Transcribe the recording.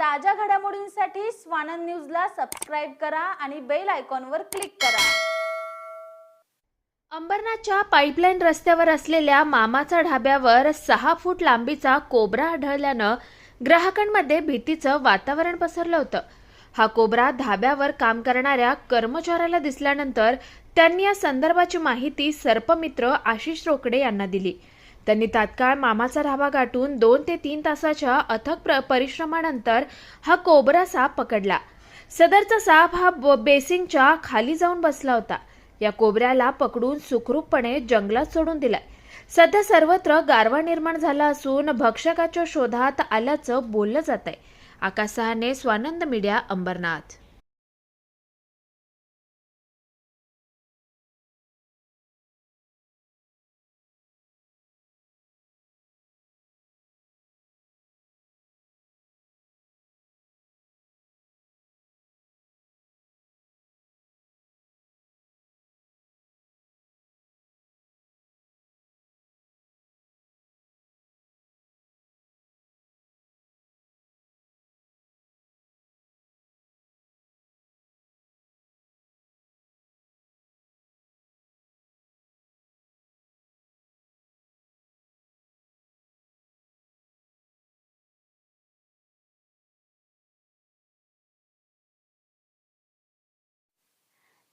ताज्या घडामोडींसाठी स्वानंद न्यूजला सबस्क्राईब करा आणि बेल आयकॉनवर क्लिक करा. अंबरनाथच्या पाईपलाईन रस्त्यावर असलेल्या मामाचा ढाब्यावर सहा फूट लांबीचा कोबरा आढळल्यानं ग्राहकांमध्ये भीतीचं वातावरण पसरलं होतं. हा कोबरा धाब्यावर काम करणाऱ्या कर्मचाऱ्याला दिसल्यानंतर त्यांनी या संदर्भाची माहिती सर्पमित्र आशिष रोकडे यांना दिली. त्यांनी तात्काळ मामाचा ढाबा गाठून दोन ते तीन तासाच्या अथक प्र- परिश्रमानंतर हा कोबरा साप पकडला. सदरचा साप हा ब- बेसिंगच्या खाली जाऊन बसला होता. या कोबऱ्याला पकडून सुखरूपपणे जंगलात सोडून दिलाय सध्या सर्वत्र गारवा निर्माण झाला असून भक्षकाच्या शोधात आल्याचं बोललं जात आहे आकाशहाने स्वानंद मीडिया अंबरनाथ.